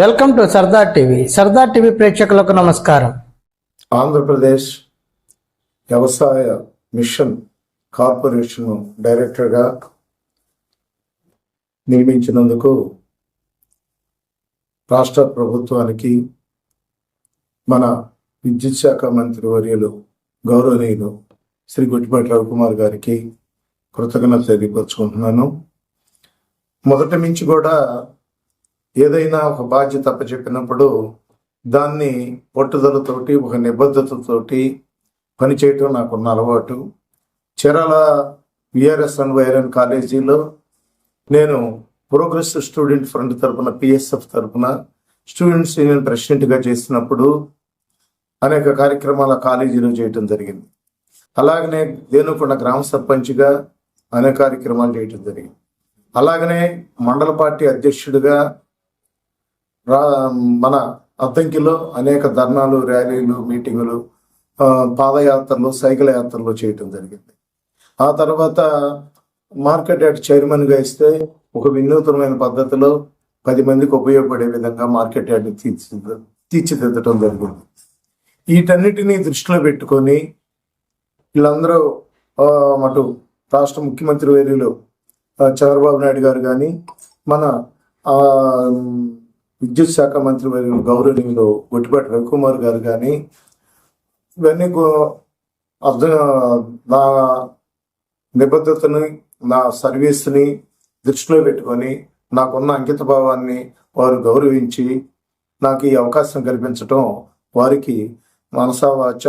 Welcome to Sardar TV. Sardar TV ప్రేక్షకులకు నమస్కారం. ఆంధ్రప్రదేశ్ వ్యవసాయ మిషన్ కార్పొరేషన్ డైరెక్టర్గా నియమించినందుకు రాష్ట్ర ప్రభుత్వానికి మన విద్యుత్ శాఖ మంత్రి వర్యులు గౌరవనీయులు శ్రీ గుట్టిపాటి రవికుమార్ గారికి కృతజ్ఞత తెలియపరుచుకుంటున్నాను. మొదటి నుంచి కూడా ఏదైనా ఒక బాధ్యత అప్పచెప్పినప్పుడు దాన్ని పట్టుదలతోటి ఒక నిబద్ధతతోటి పనిచేయటం నాకున్న అలవాటు. చీరాల విఆర్ఎస్ అండ్ వైరన్ కాలేజీలో నేను ప్రోగ్రెస్ స్టూడెంట్ ఫ్రంట్ తరపున పిఎస్ఎఫ్ తరపున స్టూడెంట్స్ యూనియన్ ప్రెసిడెంట్గా చేసినప్పుడు అనేక కార్యక్రమాల కాలేజీలో చేయటం జరిగింది. అలాగనే దేనుకొండ గ్రామ సర్పంచ్గా అనేక కార్యక్రమాలు చేయటం జరిగింది. అలాగనే మండల పార్టీ అధ్యక్షుడిగా మన అద్దంకిలో అనేక ధర్నాలు ర్యాలీలు మీటింగులు పాదయాత్రలు సైకిల్ యాత్రలు చేయటం జరిగింది. ఆ తర్వాత మార్కెట్ యార్డ్ చైర్మన్గా ఇస్తే ఒక వినూతనమైన పద్ధతిలో పది మందికి ఉపయోగపడే విధంగా మార్కెట్ యార్డ్ని తీర్చిదిద్ద తీర్చిదిద్దటం జరిగింది. వీటన్నిటినీ దృష్టిలో పెట్టుకొని వీళ్ళందరూ అటు రాష్ట్ర ముఖ్యమంత్రి వర్యులు చంద్రబాబు నాయుడు గారు కానీ మన విద్యుత్ శాఖ మంత్రి మరియు గౌరవనీయులు గొట్టిపాటి రవికుమార్ గారు కానీ ఇవన్నీ అర్థం నా నిబద్ధతని నా సర్వీస్ని దృష్టిలో పెట్టుకొని నాకున్న అంకిత భావాన్ని వారు గౌరవించి నాకు ఈ అవకాశం కల్పించటం వారికి మనసావాచ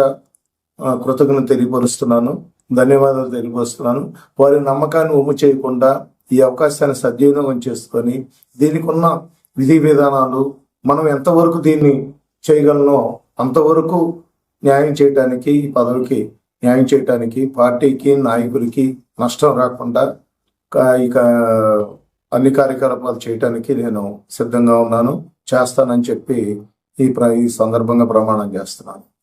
కృతజ్ఞత తెలియపరుస్తున్నాను ధన్యవాదాలు తెలియపరుస్తున్నాను. వారి నమ్మకాన్ని ఉమ్ము చేయకుండా ఈ అవకాశాన్ని సద్వినియోగం చేసుకొని దీనికి ఉన్న విధి విధానాలు మనం ఎంతవరకు దీన్ని చేయగలనో అంతవరకు న్యాయం చేయటానికి ఈ పదవికి న్యాయం చేయటానికి పార్టీకి నాయకులకి నష్టం రాకుండా ఇక అన్ని కార్యకలాపాలు చేయటానికి నేను సిద్ధంగా ఉన్నాను. చేస్తానని చెప్పి ఈ ప్ర ఈ సందర్భంగా ప్రమాణం చేస్తున్నాను.